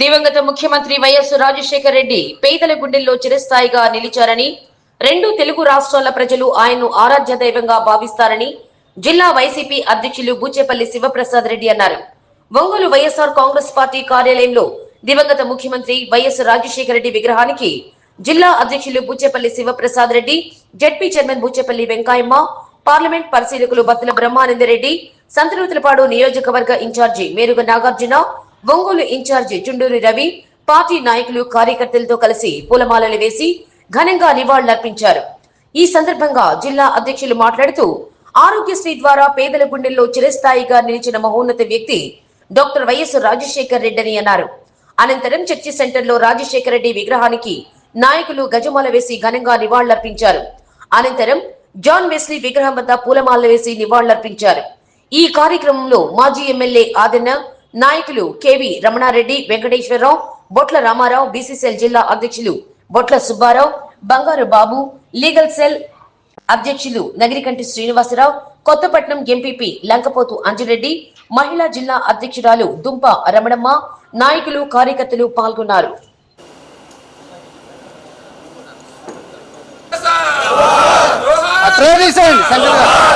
దివంగత ముఖ్యమంత్రి వైఎస్ రాజశేఖర రెడ్డి పేదల గుండెల్లో చిరస్థాయిగా నిలిచారని రెండు తెలుగు రాష్ట్రాల ప్రజలు ఆయన్ను ఆరాధ్య దైవంగా భావిస్తారని జిల్లా వైసీపీ అధ్యక్షులు బూచేపల్లి శివప్రసాద్ రెడ్డి అన్నారు. ఒంగోలు వైఎస్ఆర్ కాంగ్రెస్ పార్టీ కార్యాలయంలో దివంగత ముఖ్యమంత్రి వైఎస్ రాజశేఖర రెడ్డి విగ్రహానికి జిల్లా అధ్యక్షులు Bucheppalli Sivaprasad Reddy ZP chairman Bucheppalli Venkayamma parliament పరిశీలకులు బత్తుల బ్రహ్మానందరెడ్డి సంతనూతలపాడు నియోజకవర్గ in charge Meruga Nagarjuna Ongole in charge Chunduri Ravi party నాయకులు కార్యకర్తలతో కలిసి పూలమాలలు వేసి ఘనంగా నివాళులర్పించారు. ఈ సందర్భంగా జిల్లా అధ్యక్షులు మాట్లాడుతూ ఆరోగ్యశ్రీ ద్వారా పేదల గుండెల్లో చిరస్థాయిగా నిలిచిన మహోన్నత వ్యక్తి డాక్టర్ వైఎస్ రాజశేఖర్ రెడ్డి అని అన్నారు. అనంతరం చర్చి సెంటర్లో రాజశేఖర రెడ్డి విగ్రహానికి నాయకులు గజమాల వేసి ఘనంగా నివాళులర్పించారు. అనంతరం జాన్ వెస్లీ విగ్రహం వద్ద పూలమాల వేసి నివాళులర్పించారు. ఈ కార్యక్రమంలో మాజీ ఎమ్మెల్యే ఆదన్న నాయకులు కెవి రమణారెడ్డి వెంకటేశ్వరరావు బొట్ల రామారావు బీసీసీఎల్ జిల్లా అధ్యక్షులు బొట్ల సుబ్బారావు బంగారు బాబు లీగల్ సెల్ అధ్యక్షులు నగిరికంటి శ్రీనివాసరావు కొత్తపట్నం ఎంపీపీ లంకపోతు అంజిరెడ్డి మహిళా జిల్లా అధ్యక్షురాలు దుంప రమణమ్మ నాయకులు కార్యకర్తలు పాల్గొన్నారు. సెంటర్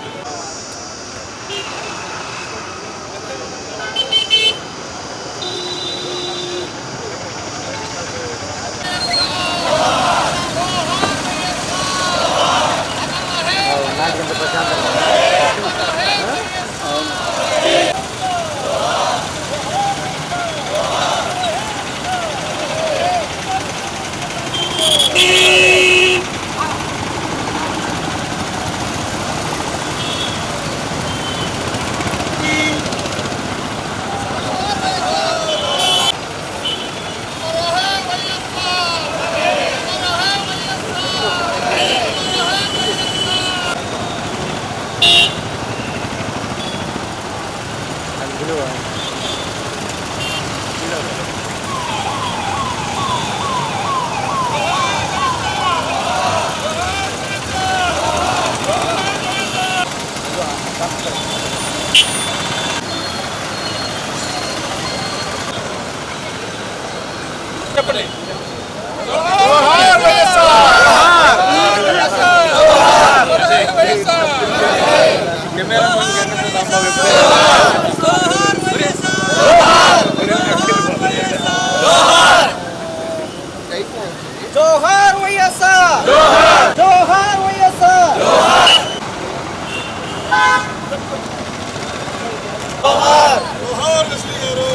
అమ్మ అమ్మ చెప్పండి జోహార్ వైఎస్ఆర్ జోహార్ వైఎస్ఆర్ కెమెరా జోహార్ వైఎస్ఆర్ జోహార్ వైఎస్ఆర్ జోహార్ లక్ష్మి గారు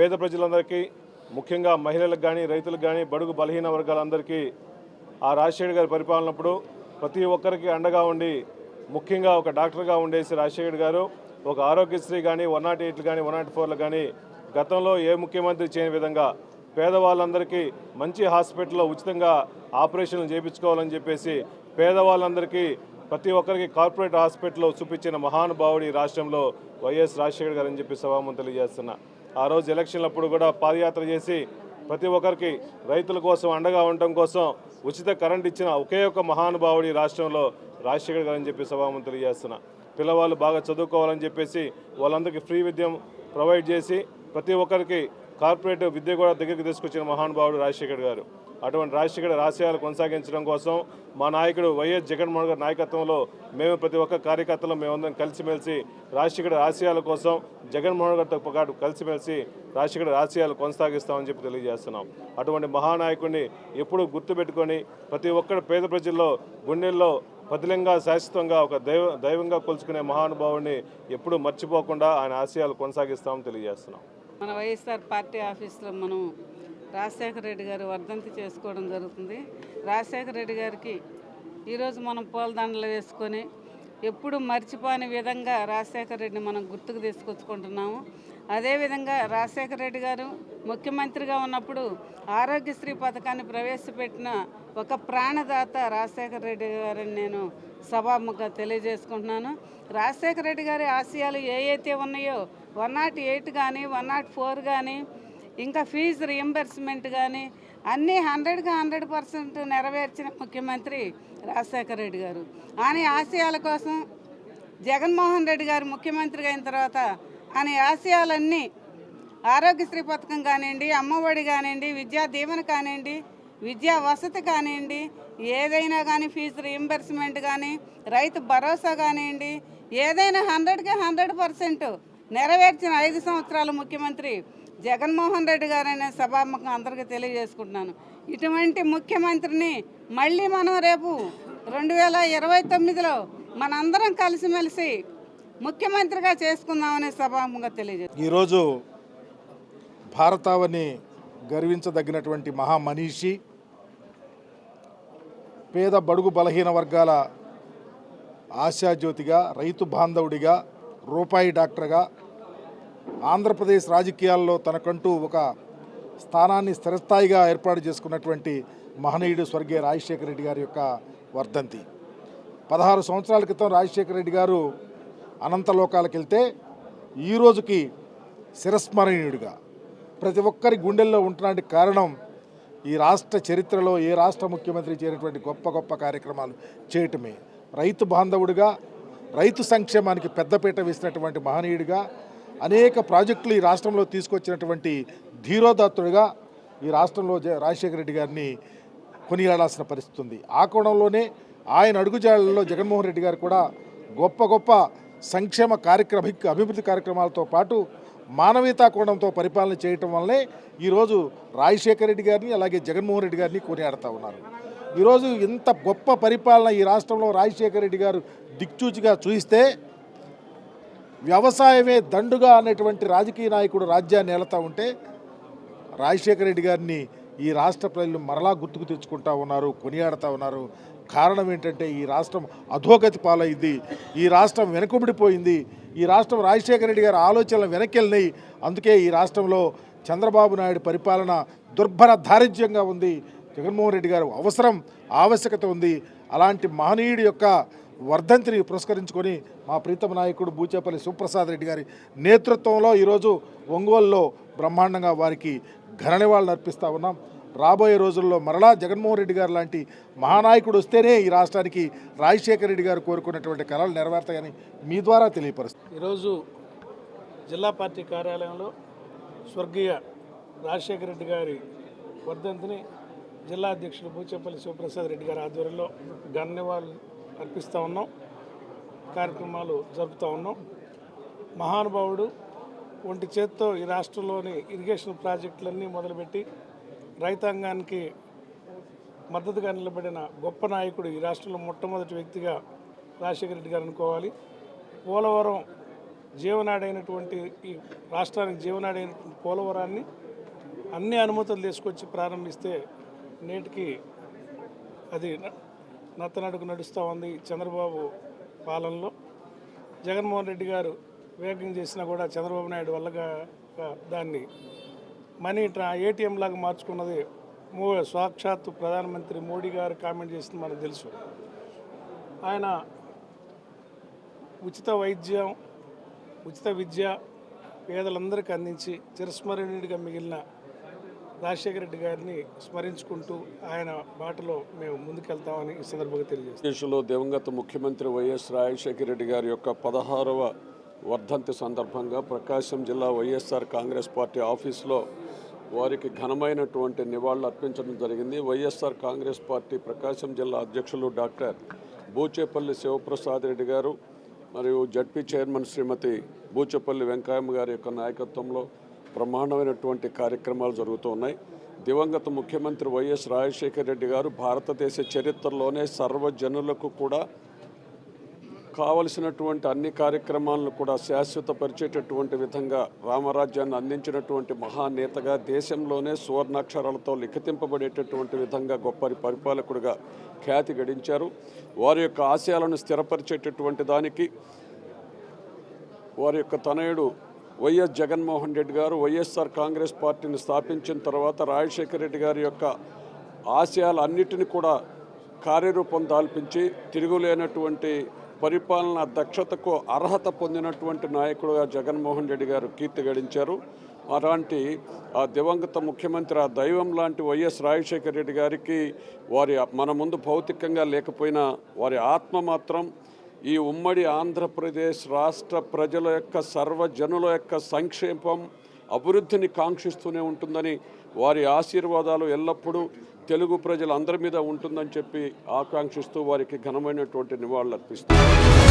పేద ప్రజలందరికీ ముఖ్యంగా మహిళలకు కానీ రైతులకు కానీ బడుగు బలహీన వర్గాలందరికీ ఆ రాజశేఖర్ గారి పరిపాలనప్పుడు ప్రతి ఒక్కరికి అండగా ఉండి ముఖ్యంగా ఒక డాక్టర్గా ఉండేసి రాజశేఖర్ గారు ఒక ఆరోగ్యశ్రీ కానీ వన్ నాట్ ఎయిట్లు కానీ వన్ నాట్ ఫోర్లు కానీ గతంలో ఏ ముఖ్యమంత్రి చేయని విధంగా పేదవాళ్ళందరికీ మంచి హాస్పిటల్లో ఉచితంగా ఆపరేషన్లు చేయించుకోవాలని చెప్పేసి పేదవాళ్ళందరికీ ప్రతి ఒక్కరికి కార్పొరేట్ హాస్పిటల్లో చూపించిన మహానుభావుడి రాష్ట్రంలో వైఎస్ రాజశేఖర్ గారు అని చెప్పి సభాముఖం తెలియజేస్తున్నా. ఆ రోజు ఎలక్షన్లప్పుడు కూడా పాదయాత్ర చేసి ప్రతి ఒక్కరికి రైతుల కోసం అండగా ఉండటం కోసం ఉచిత కరెంట్ ఇచ్చిన ఒకే ఒక మహానుభావుడి రాష్ట్రంలో రాజశేఖర్ గారు అని చెప్పి సభాముఖం తెలియజేస్తున్నా. పిల్లవాళ్ళు బాగా చదువుకోవాలని చెప్పేసి వాళ్ళందరికీ ఫ్రీ విద్యం ప్రొవైడ్ చేసి ప్రతి ఒక్కరికి కార్పొరేట్ విద్య కూడా దగ్గరికి తీసుకొచ్చిన మహానుభావుడు రాజశేఖర్ గారు. అటువంటి రాజశేఖర్ ఆశయాలు కొనసాగించడం కోసం మా నాయకుడు వైఎస్ జగన్మోహన్ గారి నాయకత్వంలో మేము ప్రతి ఒక్క కార్యకర్తలు మేమందరం కలిసిమెలిసి రాజశేఖర్ ఆశయాల కోసం జగన్మోహన్ గారితో పాటు కలిసిమెలిసి రాజశేఖర్ ఆశయాలు కొనసాగిస్తామని చెప్పి తెలియజేస్తున్నాం. అటువంటి మహానాయకుడిని ఎప్పుడూ గుర్తుపెట్టుకొని ప్రతి ఒక్కరు పేద ప్రజల్లో గుండెల్లో పదిలంగా శాశ్వతంగా ఒక దైవ దైవంగా కొలుచుకునే మహానుభావుడిని ఎప్పుడూ మర్చిపోకుండా ఆయన ఆశయాలు కొనసాగిస్తామని తెలియజేస్తున్నాం. మన వైఎస్ఆర్ పార్టీ ఆఫీస్లో మనం రాజశేఖర రెడ్డి గారు వర్ధంతి చేసుకోవడం జరుగుతుంది. రాజశేఖర రెడ్డి గారికి ఈరోజు మనం పూలదండలు వేసుకొని ఎప్పుడు మర్చిపోని విధంగా రాజశేఖర రెడ్డిని మనం గుర్తుకు తీసుకొచ్చుకుంటున్నాము. అదేవిధంగా రాజశేఖర రెడ్డి గారు ముఖ్యమంత్రిగా ఉన్నప్పుడు ఆరోగ్యశ్రీ పథకాన్ని ప్రవేశపెట్టిన ఒక ప్రాణదాత రాజశేఖర రెడ్డి గారిని నేను సభాముఖ తెలియజేసుకుంటున్నాను. రాజశేఖర రెడ్డి గారి ఆశయాలు ఏ ఉన్నాయో వన్ నాట్ ఎయిట్ కానీ వన్ నాట్ ఫోర్ కానీ ఇంకా ఫీజు రియంబర్స్మెంట్ కానీ అన్నీ హండ్రెడ్గా హండ్రెడ్ పర్సెంట్ నెరవేర్చిన ముఖ్యమంత్రి రాజశేఖర రెడ్డి గారు. ఆయన ఆశయాల కోసం జగన్మోహన్ రెడ్డి గారు ముఖ్యమంత్రి అయిన తర్వాత ఆయన ఆశయాలన్నీ ఆరోగ్యశ్రీ పథకం కానివ్వండి అమ్మఒడి కానివ్వండి విద్యా దీవెన కానివ్వండి విద్యా వసతి కానివ్వండి ఏదైనా కానీ ఫీజు రియంబర్స్మెంట్ కానీ రైతు భరోసా కానివ్వండి ఏదైనా హండ్రెడ్కి హండ్రెడ్ పర్సెంట్ నెరవేర్చిన ఐదు సంవత్సరాల ముఖ్యమంత్రి జగన్మోహన్ రెడ్డి గారనే సభాముఖం అందరికీ తెలియజేసుకుంటున్నాను. ఇటువంటి ముఖ్యమంత్రిని మళ్ళీ మనం రేపు రెండు వేల ఇరవై తొమ్మిదిలో మనందరం కలిసిమెలిసి ముఖ్యమంత్రిగా చేసుకుందామనే సభాముఖంగా తెలియజేస్తాను ఈరోజు భారతావని గర్వించదగినటువంటి మహామనీషి పేద బడుగు బలహీన వర్గాల ఆశాజ్యోతిగా రైతు బాంధవుడిగా రూపాయి డాక్టర్గా ఆంధ్రప్రదేశ్ రాజకీయాల్లో తనకంటూ ఒక స్థానాన్ని స్థిరస్థాయిగా ఏర్పాటు చేసుకున్నటువంటి మహనీయుడు స్వర్గీయ రాజశేఖర రెడ్డి గారి యొక్క వర్ధంతి. పదహారు సంవత్సరాల క్రితం రాజశేఖర రెడ్డి గారు అనంతలోకాలకు వెళ్తే ఈ రోజుకి శిరస్మరణీయుడిగా. ప్రతి ఒక్కరి గుండెల్లో ఉంటున్నటువంటి కారణం ఈ రాష్ట్ర చరిత్రలో ఏ రాష్ట్ర ముఖ్యమంత్రి చేయనటువంటి గొప్ప గొప్ప కార్యక్రమాలు చేయటమే. రైతు బాంధవుడిగా రైతు సంక్షేమానికి పెద్దపీట వేసినటువంటి మహనీయుడిగా అనేక ప్రాజెక్టులు ఈ రాష్ట్రంలో తీసుకొచ్చినటువంటి ధీరోదత్తుడిగా ఈ రాష్ట్రంలో జ- రాజశేఖర రెడ్డి గారిని కొనియాడాల్సిన పరిస్థితి ఉంది. ఆ కోణంలోనే ఆయన అడుగుజాడల్లో జగన్మోహన్ రెడ్డి గారు కూడా గొప్ప గొప్ప సంక్షేమ కార్యక్రమ అభివృద్ధి కార్యక్రమాలతో పాటు మానవీయతా కోణంతో పరిపాలన చేయటం వల్లనే ఈరోజు రాజశేఖర రెడ్డి గారిని అలాగే జగన్మోహన్ రెడ్డి గారిని కొనియాడుతూ ఉన్నారు. ఈరోజు ఇంత గొప్ప పరిపాలన ఈ రాష్ట్రంలో రాజశేఖర రెడ్డి గారు దిక్చూచిగా చూస్తే వ్యవసాయమే దండుగా అనేటువంటి రాజకీయ నాయకుడు రాజ్యాన్ని ఏలుతా ఉంటే రాజశేఖర రెడ్డి గారిని ఈ రాష్ట్ర ప్రజలు మరలా గుర్తుకు తెచ్చుకుంటా ఉన్నారు కొనియాడుతూ ఉన్నారు. కారణం ఏంటంటే ఈ రాష్ట్రం అధోగతి పాలైంది ఈ రాష్ట్రం వెనుకబడిపోయింది ఈ రాష్ట్రం రాజశేఖర రెడ్డి గారి ఆలోచనలు వెనకెళ్ళినాయి. అందుకే ఈ రాష్ట్రంలో చంద్రబాబు నాయుడు పరిపాలన దుర్భర దారిద్ర్యంగా ఉంది. జగన్మోహన్ రెడ్డి గారు అవసరం ఆవశ్యకత ఉంది. అలాంటి మహనీయుడి యొక్క వర్ధంతిని పురస్కరించుకొని మా ప్రీతమ నాయకుడు బూచేపల్లి సుప్రసాద్ రెడ్డి గారి నేతృత్వంలో ఈరోజు ఒంగోలులో బ్రహ్మాండంగా వారికి ఘన నివాళులు అర్పిస్తూ ఉన్నాం. రాబోయే రోజుల్లో మరలా జగన్మోహన్ రెడ్డి గారు లాంటి మహానాయకుడు వస్తేనే ఈ రాష్ట్రానికి రాజశేఖర రెడ్డి గారు కోరుకున్నటువంటి కళలు నెరవేర్తాయని మీ ద్వారా తెలియపరుస్తారు ఈరోజు జిల్లా పార్టీ కార్యాలయంలో స్వర్గీయ రాజశేఖర రెడ్డి గారి వర్ధంతిని జిల్లా అధ్యక్షుడు బూచేపల్లి శివప్రసాద్ రెడ్డి గారి ఆధ్వర్యంలో ధన్యవాదాలు అర్పిస్తూ ఉన్నాం. కార్యక్రమాలు జరుపుతూ ఉన్నాం. మహానుభావుడు ఒంటి చేత్తో ఈ రాష్ట్రంలోని ఇరిగేషన్ ప్రాజెక్టులన్నీ మొదలుపెట్టి రైతాంగానికి మద్దతుగా నిలబడిన గొప్ప నాయకుడు ఈ రాష్ట్రంలో మొట్టమొదటి వ్యక్తిగా రాజశేఖర రెడ్డి గారు అనుకోవాలి. పోలవరం జీవనాడైనటువంటి ఈ రాష్ట్రానికి జీవనాడైనటువంటి పోలవరాన్ని అన్ని అనుమతులు తీసుకొచ్చి ప్రారంభిస్తే నేటికి అది న- నత్తనడుకు నడుస్తూ ఉంది చంద్రబాబు పాలనలో. జగన్మోహన్ రెడ్డి గారు వేగం చేసినా కూడా చంద్రబాబు నాయుడు వల్లగా దాన్ని మనీ ట్రా ఏటీఎం లాగా మార్చుకున్నది మో సాక్షాత్తు ప్రధానమంత్రి మోడీ గారు కామెంట్ చేసింది మనకు తెలుసు. ఆయన ఉచిత వైద్యం ఉచిత విద్య పేదలందరికీ అందించి చిరస్మరణీయుడిగా మిగిలిన రాజశేఖర రెడ్డి గారిని స్మరించుకుంటూ ఆయన బాటలో మేము ముందుకెళ్తామని ఈ సందర్భంగా తెలియజేస్తాం. దేశంలో దివంగత ముఖ్యమంత్రి వైఎస్ రాజశేఖర రెడ్డి గారి యొక్క పదహారవ వర్ధంతి సందర్భంగా ప్రకాశం జిల్లా వైఎస్ఆర్ కాంగ్రెస్ పార్టీ ఆఫీసులో వారికి ఘనమైనటువంటి నివాళులు అర్పించడం జరిగింది. వైఎస్ఆర్ కాంగ్రెస్ పార్టీ ప్రకాశం జిల్లా అధ్యక్షులు డాక్టర్ బూచేపల్లి శివప్రసాద్ రెడ్డి గారు మరియు జడ్పీ చైర్మన్ శ్రీమతి బూచేపల్లి వెంకయ్యమ్మ గారి యొక్క నాయకత్వంలో బ్రహ్మాండమైనటువంటి కార్యక్రమాలు జరుగుతూ ఉన్నాయి. దివంగత ముఖ్యమంత్రి వైఎస్ రాజశేఖర రెడ్డి గారు భారతదేశ చరిత్రలోనే సర్వజనులకు కూడా కావలసినటువంటి అన్ని కార్యక్రమాలను కూడా శాశ్వతపరిచేటటువంటి విధంగా రామరాజ్యాన్ని అందించినటువంటి మహానేతగా దేశంలోనే సువర్ణాక్షరాలతో లిఖితింపబడేటటువంటి విధంగా గొప్ప పరిపాలకుడిగా ఖ్యాతి గడించారు. వారి యొక్క ఆశయాలను స్థిరపరిచేటటువంటి దానికి వారి యొక్క తనయుడు వైఎస్ జగన్మోహన్ రెడ్డి గారు వైఎస్ఆర్ కాంగ్రెస్ పార్టీని స్థాపించిన తర్వాత రాజశేఖర రెడ్డి గారి యొక్క ఆశయాలన్నిటిని కూడా కార్యరూపం దాల్పించి తిరుగులేనటువంటి పరిపాలన దక్షతకు అర్హత పొందినటువంటి నాయకుడుగా జగన్మోహన్ రెడ్డి గారు కీర్తి గడించారు. అలాంటి ఆ దివంగత ముఖ్యమంత్రి ఆ దైవం లాంటి వైఎస్ రాజశేఖర రెడ్డి గారికి వారి మన ముందు భౌతికంగా లేకపోయినా వారి ఆత్మ మాత్రం ఈ ఉమ్మడి ఆంధ్రప్రదేశ్ రాష్ట్ర ప్రజల యొక్క సర్వజనుల యొక్క సంక్షేమం అభివృద్ధిని కాంక్షిస్తూనే ఉంటుందని వారి ఆశీర్వాదాలు ఎల్లప్పుడూ తెలుగు ప్రజలందరి మీద ఉంటుందని చెప్పి ఆకాంక్షిస్తూ వారికి ఘనమైనటువంటి నివాళులు అర్పిస్తారు